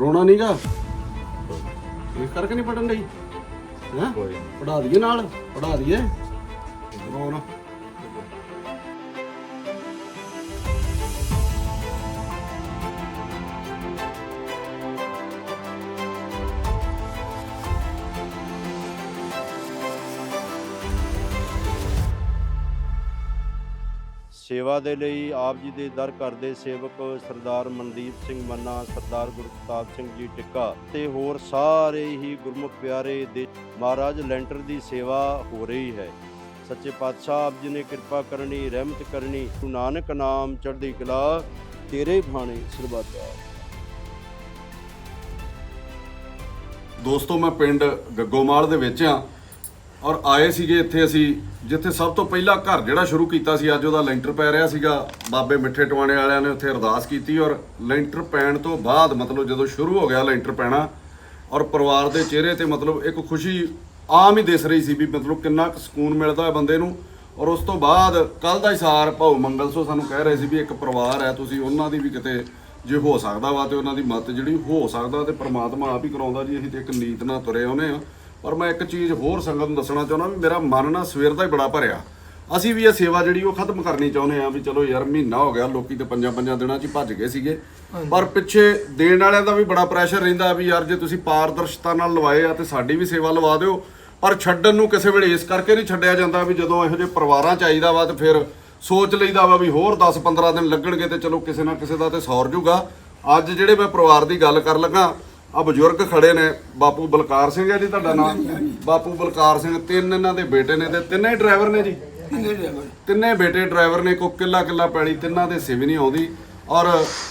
ਰੋਣਾ ਨਹੀਂਗਾ ਇਸ ਕਰਕੇ ਨਹੀਂ ਪੜਨ ਲਈ ਹੈ? ਕੋਈ ਪੜਾ ਦਈਏ ਨਾਲ ਪੜਾ ਦਈਏ। ਰੋਣਾ। ਸੇਵਾ ਦੇ ਲਈ ਆਪ ਜੀ ਦੇ ਦਰ ਘਰ ਦੇ ਸੇਵਕ ਸਰਦਾਰ ਮਨਦੀਪ ਸਿੰਘ ਮੰਨਾ, ਸਰਦਾਰ ਗੁਰਪ੍ਰਤਾਪ ਸਿੰਘ ਜੀ ਟਿੱਕਾ ਤੇ ਹੋਰ ਸਾਰੇ ਹੀ ਗੁਰਮੁਖ ਪਿਆਰੇ ਦੇ ਮਹਾਰਾਜ ਲੈਂਟਰ ਦੀ ਸੇਵਾ ਹੋ ਰਹੀ ਹੈ। ਸੱਚੇ ਪਾਤਸ਼ਾਹ ਆਪ ਜੀ ਨੇ ਕਿਰਪਾ ਕਰਨੀ, ਰਹਿਮਤ ਕਰਨੀ, ਗੁਰੂ ਨਾਨਕ ਨਾਮ ਚੜ੍ਹਦੀ ਕਲਾ ਤੇਰੇ ਭਾਣੇ ਸਰਬੱਤਾ ਦੋਸਤੋ, ਮੈਂ ਪਿੰਡ ਗੱਗੋਮਾਲ ਦੇ ਵਿੱਚ ਆ ਔਰ ਆਏ ਸੀਗੇ ਇੱਥੇ ਅਸੀਂ, ਜਿੱਥੇ ਸਭ ਤੋਂ ਪਹਿਲਾਂ ਘਰ ਜਿਹੜਾ ਸ਼ੁਰੂ ਕੀਤਾ ਸੀ, ਅੱਜ ਉਹਦਾ ਲੈਂਟਰ ਪੈ ਰਿਹਾ ਸੀਗਾ। ਬਾਬੇ ਮਿੱਠੇ ਟਵਾਣੇ ਵਾਲਿਆਂ ਨੇ ਉੱਥੇ ਅਰਦਾਸ ਕੀਤੀ ਔਰ ਲੈਂਟਰ ਪੈਣ ਤੋਂ ਬਾਅਦ ਮਤਲਬ ਜਦੋਂ ਸ਼ੁਰੂ ਹੋ ਗਿਆ ਲੈਂਟਰ ਪੈਣਾ, ਔਰ ਪਰਿਵਾਰ ਦੇ ਚਿਹਰੇ ਤੇ ਮਤਲਬ ਇੱਕ ਖੁਸ਼ੀ ਆਮ ਹੀ ਦਿਸ ਰਹੀ ਸੀ ਵੀ ਮਤਲਬ ਕਿੰਨਾ ਕੁ ਸਕੂਨ ਮਿਲਦਾ ਹੈ ਬੰਦੇ ਨੂੰ। ਔਰ ਉਸ ਤੋਂ ਬਾਅਦ ਕੱਲ ਦਾ ਇਸ਼ਾਰ ਭਾਉ ਮੰਗਲ ਸੋ ਸਾਨੂੰ ਕਹਿ ਰਹੇ ਸੀ ਵੀ ਇੱਕ ਪਰਿਵਾਰ ਹੈ, ਤੁਸੀਂ ਉਹਨਾਂ ਦੀ ਵੀ ਕਿਤੇ ਜੇ ਹੋ ਸਕਦਾ ਵਾ ਤੇ ਉਹਨਾਂ ਦੀ ਮਦਦ ਜਿਹੜੀ ਹੋ ਸਕਦਾ ਤੇ ਪ੍ਰਮਾਤਮਾ ਆਪ ਹੀ ਕਰਾਉਂਦਾ ਜੀ, ਅਸੀਂ ਤੇ ਇੱਕ ਨੀਤ ਨਾਲ ਤੁਰੇ ਆਉਨੇ ਆ ਪਰ ਮੈਂ ਇੱਕ ਚੀਜ਼ ਹੋਰ ਸੰਗਤ ਨੂੰ ਦੱਸਣਾ ਚਾਹੁੰਦਾ ਵੀ ਮੇਰਾ ਮਨ ਨਾ ਸਵੇਰ ਦਾ ਹੀ ਬੜਾ ਭਰਿਆ। ਅਸੀਂ ਵੀ ਇਹ ਸੇਵਾ ਜਿਹੜੀ ਉਹ ਖਤਮ ਕਰਨੀ ਚਾਹੁੰਦੇ ਆ ਵੀ ਚਲੋ ਯਾਰ ਮਹੀਨਾ ਹੋ ਗਿਆ ਲੋਕੀ ਤੇ ਪੰਜਾਂ ਪੰਜਾਂ ਦਿਨਾਂ 'ਚ ਹੀ ਭੱਜ ਗਏ ਸੀਗੇ। ਪਰ ਪਿੱਛੇ ਦੇਣ ਵਾਲਿਆਂ ਦਾ ਵੀ ਬੜਾ ਪ੍ਰੈਸ਼ਰ ਰਹਿੰਦਾ ਵੀ ਯਾਰ ਜੇ ਤੁਸੀਂ ਪਾਰਦਰਸ਼ਤਾ ਨਾਲ ਲਵਾਏ ਆ ਤੇ ਸਾਡੀ ਵੀ ਸੇਵਾ ਲਵਾ ਦਿਓ। ਪਰ ਛੱਡਣ ਨੂੰ ਕਿਸੇ ਵੇਲੇ ਇਸ ਕਰਕੇ ਨਹੀਂ ਛੱਡਿਆ ਜਾਂਦਾ ਵੀ ਜਦੋਂ ਇਹੋ ਜਿਹੇ ਪਰਿਵਾਰਾਂ ਚਾਹੀਦਾ ਵਾ ਤੇ ਫਿਰ ਸੋਚ ਲਈਦਾ ਵਾ ਵੀ ਹੋਰ 10-15 ਦਿਨ ਲੱਗਣਗੇ ਤੇ ਚਲੋ ਕਿਸੇ ਨਾ ਕਿਸੇ ਦਾ ਤੇ ਸੌਰ ਜੂਗਾ। ਅੱਜ ਜਿਹੜੇ ਮੈਂ ਪਰਿਵਾਰ ਦੀ ਗੱਲ ਕਰ ਲੱਗਾ ਆ ਬਜ਼ੁਰਗ ਖੜੇ ਨੇ ਬਾਪੂ ਬਲਕਾਰ ਸਿੰਘ ਹੈ ਜੀ ਤੁਹਾਡਾ ਨਾਮ। ਬਾਪੂ ਬਲਕਾਰ ਸਿੰਘ ਤਿੰਨ ਇਹਨਾਂ ਦੇ ਬੇਟੇ ਨੇ ਤੇ ਤਿੰਨੇ ਡਰਾਈਵਰ ਨੇ ਜੀ। ਤਿੰਨੇ ਬੇਟੇ ਡਰਾਈਵਰ ਨੇ ਕੋ ਕਿੱਲਾ ਕਿੱਲਾ ਪੈਲੀ ਤਿੰਨਾਂ ਦੇ ਸਿਵ ਨਹੀਂ ਆਉਂਦੀ। ਔਰ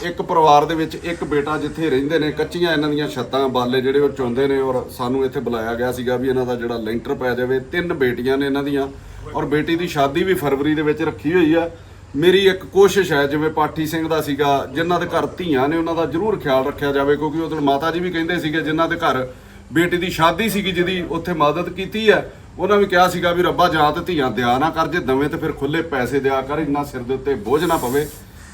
ਇੱਕ ਪਰਿਵਾਰ ਦੇ ਵਿੱਚ ਇੱਕ ਬੇਟਾ ਜਿੱਥੇ ਰਹਿੰਦੇ ਨੇ ਕੱਚੀਆਂ ਇਹਨਾਂ ਦੀਆਂ ਛੱਤਾਂ ਬਾਲੇ ਜਿਹੜੇ ਉਹ ਚੁੰਦੇ ਨੇ ਔਰ ਸਾਨੂੰ ਇੱਥੇ ਬੁਲਾਇਆ ਗਿਆ ਸੀਗਾ ਵੀ ਇਹਨਾਂ ਦਾ ਜਿਹੜਾ ਲੈਂਟਰ ਪੈ ਜਾਵੇ। ਤਿੰਨ ਬੇਟੀਆਂ ਨੇ ਇਹਨਾਂ ਦੀਆਂ ਔਰ ਬੇਟੀ ਦੀ ਸ਼ਾਦੀ ਵੀ ਫਰਵਰੀ ਦੇ ਵਿੱਚ ਰੱਖੀ ਹੋਈ ਆ। ਮੇਰੀ ਇੱਕ ਕੋਸ਼ਿਸ਼ ਹੈ, ਜਿਵੇਂ ਪਾਠੀ ਸਿੰਘ ਦਾ ਸੀਗਾ, ਜਿਨ੍ਹਾਂ ਦੇ ਘਰ ਧੀਆਂ ਨੇ, ਉਹਨਾਂ ਦਾ ਜ਼ਰੂਰ ਖਿਆਲ ਰੱਖਿਆ ਜਾਵੇ, ਕਿਉਂਕਿ ਉਹਦੇ ਦਿਨ ਮਾਤਾ ਜੀ ਵੀ ਕਹਿੰਦੇ ਸੀਗੇ, ਜਿਨ੍ਹਾਂ ਦੇ ਘਰ ਬੇਟੀ ਦੀ ਸ਼ਾਦੀ ਸੀਗੀ, ਜਿਹਦੀ ਉੱਥੇ ਮਦਦ ਕੀਤੀ ਹੈ, ਉਹਨਾਂ ਵੀ ਕਿਹਾ ਸੀਗਾ ਵੀ ਰੱਬਾ ਜਾਂ ਤੇ ਧੀਆਂ ਦਿਆ ਨਾ ਕਰ, ਜੇ ਦਵੇਂ ਤੇ ਫਿਰ ਖੁੱਲੇ ਪੈਸੇ ਦਿਆ ਕਰ, ਇੰਨਾ ਸਿਰ ਦੇ ਉੱਤੇ ਬੋਝ ਨਾ ਪਵੇ।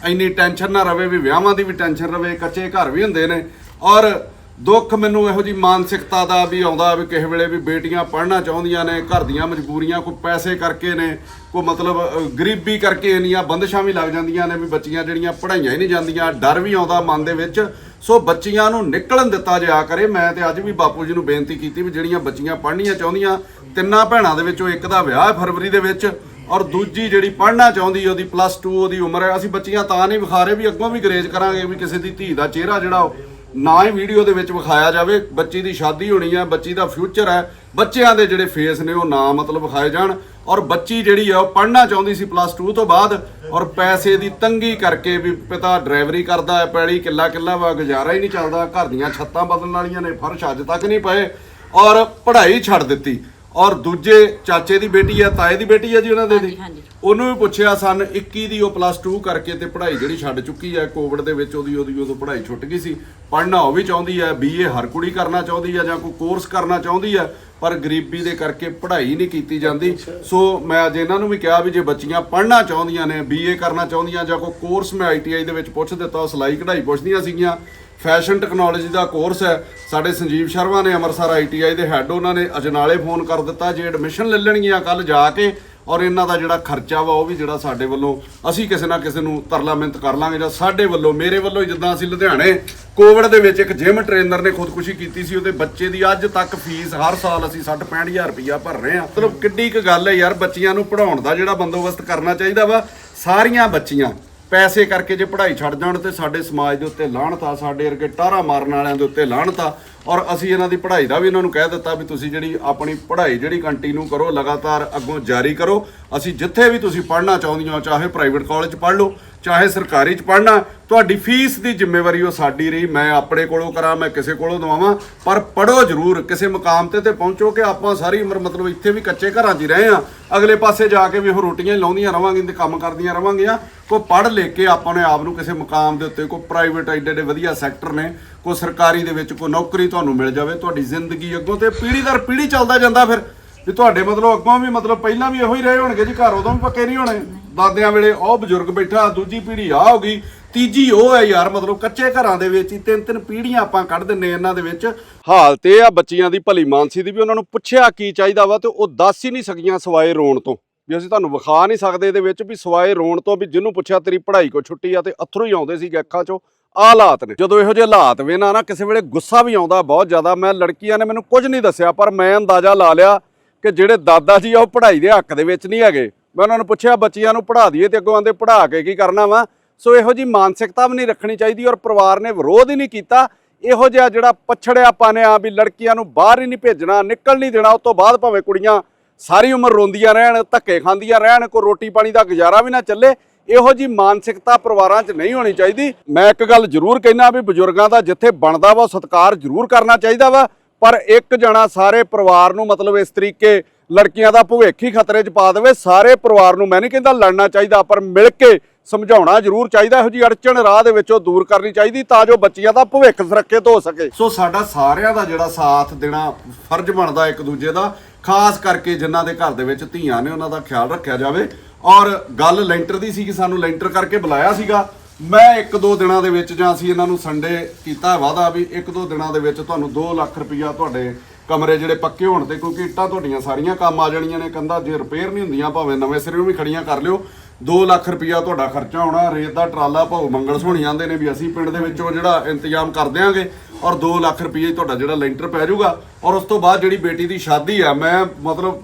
ਇੰਨੀ ਟੈਨਸ਼ਨ ਨਾ ਰਵੇ ਵੀ ਵਿਆਹਾਂ ਦੀ ਵੀ ਟੈਨਸ਼ਨ ਰਵੇ, ਕੱਚੇ ਘਰ ਵੀ ਹੁੰਦੇ ਨੇ। ਔਰ ਦੁੱਖ ਮੈਨੂੰ ਇਹੋ ਜੀ ਮਾਨਸਿਕਤਾ ਦਾ ਵੀ ਆਉਂਦਾ ਵੀ ਕਿਸੇ ਵੇਲੇ ਵੀ ਬੇਟੀਆਂ ਪੜ੍ਹਨਾ ਚਾਹੁੰਦੀਆਂ ਨੇ, ਘਰ ਦੀਆਂ ਮਜਬੂਰੀਆਂ, ਕੋਈ ਪੈਸੇ ਕਰਕੇ ਨੇ, ਕੋਈ ਮਤਲਬ ਗਰੀਬੀ ਕਰਕੇ ਇੰਨੀਆਂ ਬੰਦਸ਼ਾਂ ਵੀ ਲੱਗ ਜਾਂਦੀਆਂ ਨੇ ਵੀ ਬੱਚੀਆਂ ਜਿਹੜੀਆਂ ਪੜ੍ਹਾਈਆਂ ਹੀ ਨਹੀਂ ਜਾਂਦੀਆਂ, ਡਰ ਵੀ ਆਉਂਦਾ ਮਨ ਦੇ ਵਿੱਚ। ਸੋ ਬੱਚੀਆਂ ਨੂੰ ਨਿਕਲਣ ਦਿੱਤਾ ਜਾ ਕਰੇ। ਮੈਂ ਤੇ ਅੱਜ ਵੀ ਬਾਪੂ ਜੀ ਨੂੰ ਬੇਨਤੀ ਕੀਤੀ ਵੀ ਜਿਹੜੀਆਂ ਬੱਚੀਆਂ ਪੜ੍ਹਨੀਆਂ ਚਾਹੁੰਦੀਆਂ, ਤਿੰਨਾਂ ਭੈਣਾਂ ਦੇ ਵਿੱਚੋਂ ਇੱਕ ਦਾ ਵਿਆਹ ਹੈ ਫਰਵਰੀ ਦੇ ਵਿੱਚ ਔਰ ਦੂਜੀ ਜਿਹੜੀ ਪੜ੍ਹਨਾ ਚਾਹੁੰਦੀ ਉਹਦੀ ਪਲੱਸ 2 ਉਹਦੀ ਉਮਰ ਹੈ। ਅਸੀਂ ਬੱਚੀਆਂ ਤਾਂ ਨਹੀਂ ਵਿਖਾ ਰਹੇ ਵੀ ਅੱਗੋਂ ਵੀ ਗਰੇਜ ਕਰਾਂਗੇ ਵੀ ਕਿਸੇ ਦੀ ਧੀ ਦਾ ਚਿਹਰਾ ਜਿਹੜਾ ਉਹ ਨਾ ਹੀ ਵੀਡੀਓ ਦੇ ਵਿੱਚ ਵਿਖਾਇਆ ਜਾਵੇ, ਬੱਚੀ ਦੀ ਸ਼ਾਦੀ ਹੋਣੀ ਹੈ ਬੱਚੀ ਦਾ ਫਿਊਚਰ ਹੈ ਬੱਚਿਆਂ ਦੇ ਜਿਹੜੇ ਫੇਸ ਨੇ ਉਹ ਨਾ ਮਤਲਬ ਵਿਖਾਏ ਜਾਣ ਔਰ ਬੱਚੀ ਜਿਹੜੀ ਆ ਉਹ ਪੜ੍ਹਨਾ ਚਾਹੁੰਦੀ ਸੀ ਪਲੱਸ 2 ਤੋਂ ਬਾਅਦ ਔਰ ਪੈਸੇ ਦੀ ਤੰਗੀ ਕਰਕੇ ਵੀ ਪਿਤਾ ਡਰਾਈਵਰੀ ਕਰਦਾ ਹੈ ਪੈੜੀ ਕਿੱਲਾ ਕਿੱਲਾ ਵਾ, ਗੁਜ਼ਾਰਾ ਹੀ ਨਹੀਂ ਚੱਲਦਾ, ਘਰ ਦੀਆਂ ਛੱਤਾਂ ਬਦਲਣ ਵਾਲੀਆਂ ਨੇ, ਫਰਸ਼ ਅੱਜ ਤੱਕ ਨਹੀਂ ਪਏ ਔਰ ਪੜ੍ਹਾਈ ਛੱਡ ਦਿੱਤੀ। ਔਰ ਦੂਜੇ ਚਾਚੇ ਦੀ ਬੇਟੀ ਆ ਤਾਏ ਦੀ ਬੇਟੀ ਆ ਜੀ ਉਹਨਾਂ ਦੇ ਦੀ। ਹਾਂਜੀ। ਉਹਨੂੰ ਵੀ ਪੁੱਛਿਆ ਸਨ 21 ਦੀ ਉਹ ਪਲੱਸ 2 ਕਰਕੇ ਤੇ ਪੜ੍ਹਾਈ ਜਿਹੜੀ ਛੱਡ ਚੁੱਕੀ ਹੈ ਕੋਵਿਡ ਦੇ ਵਿੱਚ ਉਹਦੀ ਉਹਦੀ ਉਦੋਂ ਪੜ੍ਹਾਈ ਛੁੱਟ ਗਈ ਸੀ। ਪੜ੍ਹਨਾ ਉਹ ਵੀ ਚਾਹੁੰਦੀ ਹੈ ਬੀਏ ਹਰ ਕੁੜੀ ਕਰਨਾ ਚਾਹੁੰਦੀ ਹੈ ਜਾਂ ਕੋਈ ਕੋਰਸ ਕਰਨਾ ਚਾਹੁੰਦੀ ਹੈ ਪਰ ਗਰੀਬੀ ਦੇ ਕਰਕੇ ਪੜ੍ਹਾਈ ਨਹੀਂ ਕੀਤੀ ਜਾਂਦੀ। ਸੋ ਮੈਂ ਅੱਜ ਇਹਨਾਂ ਨੂੰ ਵੀ ਕਿਹਾ ਵੀ ਜੇ ਬੱਚੀਆਂ ਪੜ੍ਹਨਾ ਚਾਹੁੰਦੀਆਂ ਨੇ ਬੀਏ ਕਰਨਾ ਚਾਹੁੰਦੀਆਂ ਜਾਂ ਕੋਈ ਕੋਰਸ ਮੈਂ ਆਈਟੀਆਈ ਦੇ ਵਿੱਚ ਪੁੱਛ ਦਿੱਤਾ ਉਹ ਸਿਲਾਈ ਕਢਾਈ ਪੁੱਛਦੀਆਂ ਸੀਗੀਆਂ ਫੈਸ਼ਨ ਟੈਕਨੋਲੋਜੀ ਦਾ ਕੋਰਸ ਹੈ। ਸਾਡੇ ਸੰਜੀਵ ਸ਼ਰਮਾ ਨੇ ਅੰਮ੍ਰਿਤਸਰ ਆਈਟੀਆਈ ਦੇ ਹੈੱਡ ਉਹਨਾਂ ਨੇ ਅਜਨਾਲੇ ਫੋਨ ਕਰ ਦਿੱਤਾ, ਜੇ ਐਡਮਿਸ਼ਨ ਲੈ ਲੈਣਗੀਆਂ ਕੱਲ ਜਾ ਕੇ ਔਰ ਇਹਨਾਂ ਦਾ ਜਿਹੜਾ ਖਰਚਾ ਵਾ ਉਹ ਵੀ ਜਿਹੜਾ ਸਾਡੇ ਵੱਲੋਂ ਅਸੀਂ ਕਿਸੇ ਨਾ ਕਿਸੇ ਨੂੰ ਤਰਲਾ ਮਿੰਤ ਕਰ ਲਾਂਗੇ ਜਾਂ ਸਾਡੇ ਵੱਲੋਂ, ਮੇਰੇ ਵੱਲੋਂ ਹੀ ਜਿੱਦਾਂ ਅਸੀਂ ਲੁਧਿਆਣੇ ਕੋਵਿਡ ਦੇ ਵਿੱਚ ਇੱਕ ਜਿਮ ਟ੍ਰੇਨਰ ਨੇ ਖੁਦਕੁਸ਼ੀ ਕੀਤੀ ਸੀ, ਉਹਦੇ ਬੱਚੇ ਦੀ ਅੱਜ ਤੱਕ ਫੀਸ ਹਰ ਸਾਲ ਅਸੀਂ 60 65000 ਰੁਪਇਆ ਭਰ ਰਹੇ ਹਾਂ। ਮਤਲਬ ਕਿੱਡੀ ਕੁ ਗੱਲ ਹੈ ਯਾਰ, ਬੱਚੀਆਂ ਨੂੰ ਪੜਾਉਣ ਦਾ ਜਿਹੜਾ ਬੰਦੋਬਸਤ ਕਰਨਾ ਚਾਹੀਦਾ ਵਾ, ਸਾਰੀਆਂ ਬੱਚੀਆਂ ਪੈਸੇ ਕਰਕੇ ਜੇ ਪੜ੍ਹਾਈ ਛੱਡ ਜਾਣ ਤੇ ਸਾਡੇ ਸਮਾਜ ਦੇ ਉੱਤੇ ਲਾਹਣਤ ਆ ਸਾਡੇ ਵਰਗੇ ਟਾਰਾ ਮਾਰਨ ਵਾਲਿਆਂ ਦੇ ਉੱਤੇ ਲਾਹਣਤ ਆ ਔਰ ਅਸੀਂ ਇਹਨਾਂ ਦੀ ਪੜ੍ਹਾਈ ਦਾ ਵੀ ਇਹਨਾਂ ਨੂੰ ਕਹਿ ਦਿੱਤਾ ਵੀ ਤੁਸੀਂ ਜਿਹੜੀ ਆਪਣੀ ਪੜ੍ਹਾਈ ਜਿਹੜੀ ਕੰਟੀਨਿਊ ਕਰੋ, ਲਗਾਤਾਰ ਅੱਗੋਂ ਜਾਰੀ ਕਰੋ। ਅਸੀਂ ਜਿੱਥੇ ਵੀ ਤੁਸੀਂ ਪੜ੍ਹਨਾ ਚਾਹੁੰਦੇ ਹੋ, ਚਾਹੇ ਪ੍ਰਾਈਵੇਟ ਕਾਲਜ ਪੜ੍ਹ ਲਓ, ਚਾਹੇ ਸਰਕਾਰੀ ਚ ਪੜ੍ਹਨਾ, ਤੁਹਾਡੀ ਫੀਸ ਦੀ ਜ਼ਿੰਮੇਵਾਰੀ ਉਹ ਸਾਡੀ ਰਹੀ। ਮੈਂ ਆਪਣੇ ਕੋਲੋਂ ਕਰਾਂ, ਮੈਂ ਕਿਸੇ ਕੋਲੋਂ ਦਵਾਵਾਂ, ਪਰ ਪੜੋ ਜ਼ਰੂਰ, ਕਿਸੇ ਮੁਕਾਮ ਤੇ ਤੇ ਪਹੁੰਚੋ ਕਿ ਆਪਾਂ ਸਾਰੀ ਉਮਰ ਮਤਲਬ ਇੱਥੇ ਵੀ ਕੱਚੇ ਘਰਾਂ 'ਚ ਹੀ ਰਹੇ ਆ ਅਗਲੇ ਪਾਸੇ ਜਾ ਕੇ ਵੀ ਉਹ ਰੋਟੀਆਂ ਲਾਉਂਦੀਆਂ ਰਵਾਂਗੇ ਤੇ ਕੰਮ ਕਰਦੀਆਂ ਰਵਾਂਗੀਆਂ ਕੋ ਪੜ੍ਹ ਲੈ ਕੇ ਆਪਾਂ ਨੇ ਆਪ ਨੂੰ ਕਿਸੇ ਮੁਕਾਮ ਦੇ ਉੱਤੇ ਕੋਈ ਪ੍ਰਾਈਵੇਟ ਐਡੇ ਐਡੇ ਵਧੀਆ ਸੈਕਟਰ ਨੇ, ਕੋਈ ਸਰਕਾਰੀ ਦੇ ਵਿੱਚ, ਕੋਈ ਨੌਕਰੀ ਤੁਹਾਨੂੰ ਮਿਲ ਜਾਵੇ, ਤੁਹਾਡੀ ਜ਼ਿੰਦਗੀ ਅੱਗੋਂ ਤੇ ਪੀੜ੍ਹੀ ਦਰ ਪੀੜ੍ਹੀ ਚੱਲਦਾ ਜਾਂਦਾ ਫਿਰ। ਵੀ ਤੁਹਾਡੇ ਮਤਲਬ ਅੱਗੋਂ ਵੀ ਮਤਲਬ ਪਹਿਲਾਂ ਵੀ ਇਹੋ ਹੀ ਰਹੇ ਹੋਣਗੇ ਜੀ, ਘਰ ਉਦੋਂ ਵੀ ਪੱਕੇ ਨਹੀਂ ਹੋਣੇ। ਦਾਦਿਆਂ ਵੇਲੇ ਉਹ ਬਜ਼ੁਰਗ ਬੈਠਾ, ਦੂਜੀ ਪੀੜ੍ਹੀ ਆ ਹੋ ਗਈ, ਤੀਜੀ ਉਹ ਹੈ ਯਾਰ, ਮਤਲਬ ਕੱਚੇ ਘਰਾਂ ਦੇ ਵਿੱਚ ਹੀ ਤਿੰਨ ਤਿੰਨ ਪੀੜ੍ਹੀਆਂ ਆਪਾਂ ਕੱਢ ਦਿੰਨੇ ਇਹਨਾਂ ਦੇ ਵਿੱਚ। ਹਾਲਤ ਇਹ ਆ ਬੱਚੀਆਂ ਦੀ, ਭਲੀ ਮਾਨਸੀ ਦੀ ਵੀ ਉਹਨਾਂ ਨੂੰ ਪੁੱਛਿਆ ਕੀ ਚਾਹੀਦਾ ਵਾ ਤੇ ਉਹ ਦੱਸ ਹੀ ਨਹੀਂ ਸਕੀਆਂ ਸਵਾਏ ਰੋਣ ਤੋਂ। ਵੀ ਅਸੀਂ ਤੁਹਾਨੂੰ ਵਿਖਾ ਨਹੀਂ ਸਕਦੇ ਇਹਦੇ ਵਿੱਚ ਵੀ ਸਵਾਏ ਰੋਣ ਤੋਂ ਵੀ ਜਿਹਨੂੰ ਪੁੱਛਿਆ ਤੇਰੀ ਪੜ੍ਹਾਈ ਕੋ ਛੁੱਟੀ ਆ ਤੇ ਅਥਰੂ ਹੀ ਆਉਂਦੇ ਸੀਗੇ ਅੱਖਾਂ 'ਚੋਂ। ਆਹ ਹਾਲਾਤ ਨੇ। ਜਦੋਂ ਇਹੋ ਜਿਹੇ ਹਾਲਾਤ ਵੇ ਨਾ ਕਿਸੇ ਵੇਲੇ ਗੁੱਸਾ ਵੀ ਆਉਂਦਾ ਬਹੁਤ ਜ਼ਿਆਦਾ। ਮੈਂ ਲੜਕੀਆਂ ਨੇ ਮੈਨੂੰ ਕੁਝ ਨਹੀਂ ਦੱਸਿਆ, ਪਰ ਮੈਂ ਅੰਦਾਜ਼ਾ ਲਾ ਲਿਆ ਕਿ ਜਿਹੜੇ ਦਾਦਾ ਜੀ ਆ, ਉਹ ਪੜ੍ਹਾਈ ਦੇ ਹੱਕ ਦੇ ਵਿੱਚ ਨਹੀਂ ਹੈਗੇ। ਮੈਂ ਉਹਨਾਂ ਨੂੰ ਪੁੱਛਿਆ, ਬੱਚੀਆਂ ਨੂੰ ਪੜ੍ਹਾ ਦਈਏ ਤੇ ਅੱਗੋਂ ਆਂਦੇ, ਪੜ੍ਹਾ ਕੇ ਕੀ ਕਰਨਾ ਵਾ? ਸੋ ਇਹੋ ਜੀ ਮਾਨਸਿਕਤਾ ਵੀ ਨਹੀਂ ਰੱਖਣੀ ਚਾਹੀਦੀ ਔਰ ਪਰਿਵਾਰ ਨੇ ਵਿਰੋਧ ਹੀ ਨਹੀਂ ਕੀਤਾ। ਇਹੋ ਜਿਹਾ ਜਿਹੜਾ ਪਛੜਿਆ ਪਾਨਿਆ ਵੀ ਲੜਕੀਆਂ ਨੂੰ ਬਾਹਰ ਹੀ ਨਹੀਂ ਭੇਜਣਾ, ਨਿਕਲ ਨਹੀਂ ਦੇਣਾ, ਉਸ ਤੋਂ ਬਾਅਦ ਭਾਵੇਂ ਕੁੜੀਆਂ ਸਾਰੀ ਉਮਰ ਰੋਂਦੀਆਂ ਰਹਿਣ, ਧੱਕੇ ਖਾਂਦੀਆਂ ਰਹਿਣ, ਕੋਈ ਰੋਟੀ ਪਾਣੀ ਦਾ ਗੁਜ਼ਾਰਾ ਵੀ ਨਾ ਚੱਲੇ। ਇਹੋ ਜੀ ਮਾਨਸਿਕਤਾ ਪਰਿਵਾਰਾਂ 'ਚ ਨਹੀਂ ਹੋਣੀ ਚਾਹੀਦੀ। ਮੈਂ ਇੱਕ ਗੱਲ ਜ਼ਰੂਰ ਕਹਿਣਾ ਵੀ ਬਜ਼ੁਰਗਾਂ ਦਾ ਜਿੱਥੇ ਬਣਦਾ ਵਾ ਉਹ ਸਤਿਕਾਰ ਜ਼ਰੂਰ ਕਰਨਾ ਚਾਹੀਦਾ ਵਾ, ਪਰ ਇੱਕ ਜਣਾ ਸਾਰੇ ਪਰਿਵਾਰ ਨੂੰ ਮਤਲਬ ਇਸ ਤਰੀਕੇ ਲੜਕੀਆਂ ਦਾ ਭਵਿੱਖ ਹੀ ਖਤਰੇ 'ਚ ਪਾ ਦੇਵੇ, ਸਾਰੇ ਪਰਿਵਾਰ ਨੂੰ ਮੈਂ ਨਹੀਂ ਕਹਿੰਦਾ ਲੜਨਾ ਚਾਹੀਦਾ, ਪਰ ਮਿਲ ਕੇ ਸਮਝਾਉਣਾ ਜ਼ਰੂਰ ਚਾਹੀਦਾ, ਇਹੋ ਜੀ ਅੜਚਣ ਰਾਹ ਦੇ ਵਿੱਚੋਂ ਦੂਰ ਕਰਨੀ ਚਾਹੀਦੀ ਤਾਂ ਜੋ ਬੱਚਿਆਂ ਦਾ ਭਵਿੱਖ ਸੁਰੱਖਿਅਤ ਹੋ ਸਕੇ। ਸੋ ਸਾਡਾ ਸਾਰਿਆਂ ਦਾ ਜਿਹੜਾ ਸਾਥ ਦੇਣਾ ਫਰਜ਼ ਬਣਦਾ ਇੱਕ ਦੂਜੇ ਦਾ, ਖਾਸ ਕਰਕੇ ਜਿਨ੍ਹਾਂ ਦੇ ਘਰ ਦੇ ਵਿੱਚ ਧੀਆਂ ਨੇ ਉਹਨਾਂ ਦਾ ਖਿਆਲ ਰੱਖਿਆ ਜਾਵੇ। ਔਰ ਗੱਲ ਲੈਂਟਰ ਦੀ ਸੀ ਕਿ ਸਾਨੂੰ ਲੈਂਟਰ ਕਰਕੇ ਬੁਲਾਇਆ ਸੀਗਾ। ਮੈਂ ਇੱਕ ਦੋ ਦਿਨਾਂ ਦੇ ਵਿੱਚ ਜਾਂ ਅਸੀਂ ਇਹਨਾਂ ਨੂੰ ਸੰਡੇ ਕੀਤਾ ਵਾਦਾ ਵੀ ਇੱਕ ਦੋ ਦਿਨਾਂ ਦੇ ਵਿੱਚ ਤੁਹਾਨੂੰ 2 ਲੱਖ ਰੁਪਈਆ ਤੁਹਾਡੇ ਕਮਰੇ ਜਿਹੜੇ ਪੱਕੇ ਹੋਣ ਤੇ ਕਿਉਂਕਿ ਇੱਟਾਂ ਤੁਹਾਡੀਆਂ ਸਾਰੀਆਂ ਕੰਮ ਆ ਜਾਣੀਆਂ ਨੇ, ਕੰਧਾਂ ਜੇ ਰਿਪੇਅਰ ਨਹੀਂ ਹੁੰਦੀਆਂ, ਭਾਵੇਂ ਨਵੇਂ ਸਿਰਿਓਂ ਵੀ ਖੜੀਆਂ ਕਰ ਲਿਓ। 2 ਲੱਖ ਰੁਪਈਆ ਤੁਹਾਡਾ ਖਰਚਾ ਹੋਣਾ, ਰੇਤ ਦਾ ਟਰਾਲਾ ਭਾਉ ਮੰਗਲ ਸੋਹਣੀ ਜਾਂਦੇ ਨੇ ਵੀ ਅਸੀਂ ਪਿੰਡ ਦੇ ਵਿੱਚੋਂ ਜਿਹੜਾ ਇੰਤਜ਼ਾਮ ਕਰ ਦਿਆਂਗੇ ਔਰ 2 ਲੱਖ ਰੁਪਈਏ 'ਚ ਤੁਹਾਡਾ ਜਿਹੜਾ ਲੈਂਟਰ ਪੈ ਜਾਊਗਾ। ਔਰ ਉਸ ਤੋਂ ਬਾਅਦ ਜਿਹੜੀ ਬੇਟੀ ਦੀ ਸ਼ਾਦੀ ਆ, ਮੈਂ ਮਤਲਬ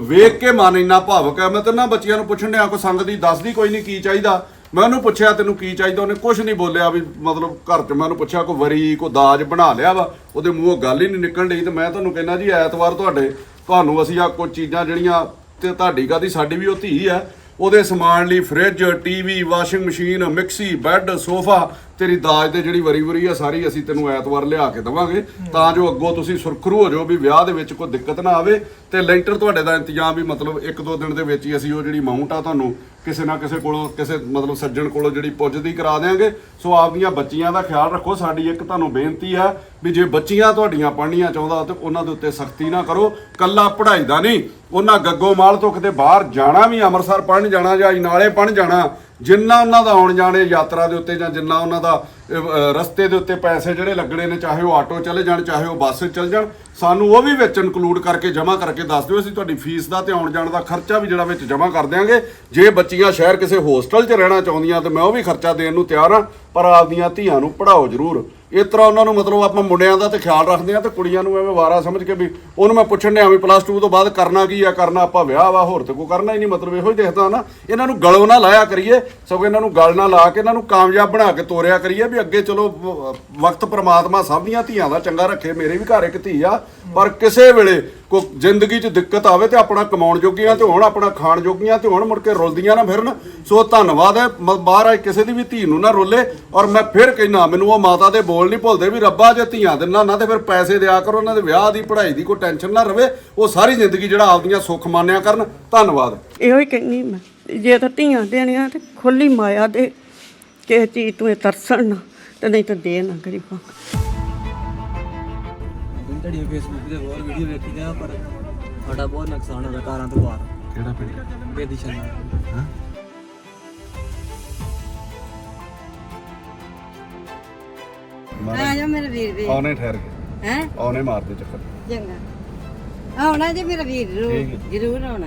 ਵੇਖ ਕੇ ਮਨ ਇੰਨਾ ਭਾਵਕ ਹੈ। ਮੈਂ ਤਾਂ ਨਾ ਬੱਚਿਆਂ ਨੂੰ ਪੁੱਛਣ ਡਿਆ, ਕੋਈ ਸੰਗ ਦੀ ਦੱਸਦੀ ਕੋਈ ਨਹੀਂ ਕੀ ਚਾਹੀਦਾ। ਮੈਂ ਉਹਨੂੰ ਪੁੱਛਿਆ, ਤੈਨੂੰ ਕੀ ਚਾਹੀਦਾ? ਉਹਨੇ ਕੁਝ ਨਹੀਂ ਬੋਲਿਆ ਵੀ ਮਤਲਬ ਘਰ 'ਚ ਮੈਂ ਉਹਨੂੰ ਪੁੱਛਿਆ, ਕੋਈ ਵਰੀ, ਕੋਈ ਦਾਜ ਬਣਾ ਲਿਆ ਵਾ? ਉਹਦੇ ਮੂੰਹੋਂ ਗੱਲ ਹੀ ਨਹੀਂ ਨਿਕਲਣ ਡਈ ਤੇ ਮੈਂ ਤੁਹਾਨੂੰ ਕਹਿੰਦਾ ਜੀ, ਐਤਵਾਰ ਤੁਹਾਡੇ, ਤੁਹਾਨੂੰ ਅਸੀਂ ਆ ਕੁਝ ਚੀਜ਼ਾਂ ਜਿਹੜੀਆਂ ਤੇ ਤੁਹਾਡੀ ਕਾਦੀ ਸਾਡੀ ਵੀ ਉਹ ਧੀ ਹੈ। ਉਹਦੇ ਸਮਾਨ ਲਈ fridge, TV, washing machine, mixie, bed, sofa ਤੇਰੀ ਦਾਜ ਦੇ ਜਿਹੜੀ ਵਰੀ ਵਰੀ ਆ, ਸਾਰੀ ਅਸੀਂ ਤੈਨੂੰ ਐਤਵਾਰ ਲਿਆ ਕੇ ਦਵਾਂਗੇ। ਤਾਂ ਜੋ ਅੱਗੋਂ ਤੁਸੀਂ ਸੁਰਖਰੂ ਹੋ ਜਾਓ ਵੀ ਵਿਆਹ ਦੇ ਵਿੱਚ ਕੋਈ ਦਿੱਕਤ ਨਾ ਆਵੇ ਤੇ ਲੈਂਟਰ ਤੁਹਾਡੇ ਦਾ ਇੰਤਜ਼ਾਮ ਵੀ ਮਤਲਬ ਇੱਕ ਦੋ ਦਿਨ ਦੇ ਵਿੱਚ ਹੀ ਅਸੀਂ ਉਹ ਜਿਹੜੀ ਅਮਾਉਂਟ ਆ ਤੁਹਾਨੂੰ ਕਿਸੇ ਨਾ ਕਿਸੇ ਕੋਲੋਂ, ਕਿਸੇ ਮਤਲਬ ਸੱਜਣ ਕੋਲੋਂ ਜਿਹੜੀ ਪੁੱਜਦੀ ਕਰਾ ਦੇਾਂਗੇ ਸੋ ਆਪਦੀਆਂ ਬੱਚੀਆਂ ਦਾ ਖਿਆਲ ਰੱਖੋ, ਸਾਡੀ ਇੱਕ ਤੁਹਾਨੂੰ ਬੇਨਤੀ ਆ ਵੀ ਜੇ ਬੱਚੀਆਂ ਤੁਹਾਡੀਆਂ ਪੜ੍ਹਨੀਆਂ ਚਾਹੁੰਦਾ ਤੇ ਉਹਨਾਂ ਦੇ ਉੱਤੇ ਸਖਤੀ ਨਾ ਕਰੋ। ਕੱਲਾ ਪੜ੍ਹਾਈ ਦਾ ਨਹੀਂ, ਉਹਨਾਂ ਗੱਗੋ ਮਾਲ ਤੋਂ ਕਿਤੇ ਬਾਹਰ ਜਾਣਾ ਵੀ, ਅੰਮ੍ਰਿਤਸਰ ਪੜ੍ਹਨ ਜਾਣਾ ਜਾਂ ਨਾਲੇ ਪੜ੍ਹਨ ਜਾਣਾ ਜਿੰਨਾ ਉਹਨਾਂ ਦਾ ਆਉਣ ਜਾਣੇ ਯਾਤਰਾ ਦੇ ਉੱਤੇ ਜਾਂ ਜਿੰਨਾ ਉਹਨਾਂ ਦਾ ਰਸਤੇ ਦੇ ਉੱਤੇ ਪੈਸੇ ਜਿਹੜੇ ਲੱਗਣੇ ਨੇ, ਚਾਹੇ ਉਹ ਆਟੋ ਚਲੇ ਜਾਣ, ਚਾਹੇ ਉਹ ਬੱਸ 'ਚ ਚਲੇ ਜਾਣ, ਸਾਨੂੰ ਉਹ ਵੀ ਵਿੱਚ ਇਨਕਲੂਡ ਕਰਕੇ ਜਮ੍ਹਾਂ ਕਰਕੇ ਦੱਸ ਦਿਓ, ਅਸੀਂ ਤੁਹਾਡੀ ਫੀਸ ਦਾ ਤੇ ਆਉਣ ਜਾਣ ਦਾ ਖਰਚਾ ਵੀ ਜਿਹੜਾ ਵਿੱਚ ਜਮ੍ਹਾਂ ਕਰ ਦਿਆਂਗੇ। ਜੇ ਬੱਚੀਆਂ ਸ਼ਹਿਰ ਕਿਸੇ ਹੋਸਟਲ 'ਚ ਰਹਿਣਾ ਚਾਹੁੰਦੀਆਂ ਤੇ ਮੈਂ ਉਹ ਵੀ ਖਰਚਾ ਦੇਣ ਨੂੰ ਤਿਆਰ ਹਾਂ, ਪਰ ਆਪਦੀਆਂ ਧੀਆਂ ਨੂੰ ਪੜ੍ਹਾਓ ਜ਼ਰੂਰ। ਇਸ ਤਰ੍ਹਾਂ ਉਹਨਾਂ ਨੂੰ ਮਤਲਬ ਆਪਾਂ ਮੁੰਡਿਆਂ ਦਾ ਤੇ ਖਿਆਲ ਰੱਖਦੇ ਆ ਤੇ ਕੁੜੀਆਂ ਨੂੰ ਐਵੇਂ ਵਾਰਾ ਸਮਝ ਕੇ ਵੀ ਉਹਨੂੰ ਮੈਂ ਪੁੱਛਣ ਡਿਆ ਵੀ ਪਲੱਸ 2 ਤੋਂ ਬਾਅਦ ਕਰਨਾ ਕੀ ਆ, ਕਰਨਾ ਆਪਾਂ ਵਿਆਹ ਵਾ, ਹੋਰ ਤੇ ਕੋਈ ਕਰਨਾ ਹੀ ਨਹੀਂ, ਮਤਲਬ ਇਹੋ ਹੀ ਦੇਖਦਾ ਨਾ। ਇਹਨਾਂ ਨੂੰ ਗਲੋਂ ਨਾ ਲਾਇਆ ਕਰੀਏ, ਸਗੋਂ ਇਹਨਾਂ ਨੂੰ ਗਲ ਨਾ ਲਾ ਕੇ ਇਹਨਾਂ ਨੂੰ ਕਾਮਯਾਬ ਬਣਾ ਕੇ ਤੋਰਿਆ ਕਰੀਏ ਵੀ ਅੱਗੇ ਚਲੋ ਵਕਤ ਪ੍ਰਮਾਤਮਾ ਸਭ ਦੀਆਂ ਧੀਆਂ ਦਾ ਚੰਗਾ ਰੱਖੇ, ਮੇਰੇ ਵੀ ਘਰ ਇੱਕ ਧੀ ਆ, ਪਰ ਕਿਸੇ ਵੇਲੇ ਕੋ ਜ਼ਿੰਦਗੀ 'ਚ ਦਿੱਕਤ ਆਵੇ ਤੇ ਆਪਣਾ ਕਮਾਉਣ ਜੋਗੀਆਂ ਤੇ ਹੋਣ ਆਪਣਾ ਖਾਣ ਜੋਗੀਆਂ ਤੇ ਹੋਣ ਮੁੜ ਕੇ ਰੁਲਦੀਆਂ ਨਾ ਫਿਰਨ। ਸੋ ਧੰਨਵਾਦ ਹੈ, ਮ- ਮਹਾਰਾਜ ਕਿਸੇ ਦੀ ਵੀ ਧੀ ਨੂੰ ਨਾ ਰੋਲੇ ਔਰ ਮੈਂ ਫਿਰ ਕਹਿਣਾ ਮੈਨੂੰ ਉਹ ਮਾਤਾ ਦੇ ਬੋਲ ਨਹੀਂ ਭੁੱਲਦੇ ਵੀ ਰੱਬਾ ਜੇ ਧੀਆਂ ਦਿੰਨਾ ਨਾ ਤੇ ਫਿਰ ਪੈਸੇ ਦਿਆ ਕਰੋ, ਉਹਨਾਂ ਦੇ ਵਿਆਹ ਦੀ ਪੜ੍ਹਾਈ ਦੀ ਕੋਈ ਟੈਨਸ਼ਨ ਨਾ ਰਵੇ, ਉਹ ਸਾਰੀ ਜ਼ਿੰਦਗੀ ਜਿਹੜਾ ਆਪਦੀਆਂ ਸੁੱਖ ਮਾਨਿਆ ਕਰਨ। ਧੰਨਵਾਦ। ਇਹੋ ਹੀ ਕਹਿੰਦੀ ਮੈਂ, ਜੇ ਤਾਂ ਧੀਆਂ ਦੇਣੀਆਂ ਤੇ ਖੁੱਲੀ ਮਾਇਆ ਦੇ ਕਿਸੇ ਚੀਜ਼ ਤੂੰ ਇਹ ਤਰਸਣ ਨਾ, ਤੇ ਨਹੀਂ ਤਾਂ ਦੇ ਨਾ ਗਰੀਬਾਂ। ਤੁਹਾਡੀਆਂ ਫੇਸਬੁੱਕ ਤੇ ਬਹੁਤ ਵੀਡੀਓ ਵੇਖੀ ਜਾਂ ਪਰ ਸਾਡਾ ਬਹੁਤ ਨੁਕਸਾਨ ਹੋਇਆ ਕਾਰਾਂ ਤੋਂ ਬਾਹਰ। ਕਿਹੜਾ ਪਿੰਡ? ਬੇਦੀ ਸ਼ਾਨਾ ਹਾਂ? ਆ ਜਾ ਮੇਰਾ ਵੀਰ ਵੀ। ਆਉਣੇ ਠਹਿਰ ਕੇ। ਹੈ? ਆਉਣੇ ਮਾਰਦੇ ਚੱਕਰ। ਚੰਗਾ। ਆਉਣਾ ਜੀ ਮੇਰਾ ਵੀਰ ਜ਼ਰੂਰ। ਜ਼ਰੂਰ ਆਉਣਾ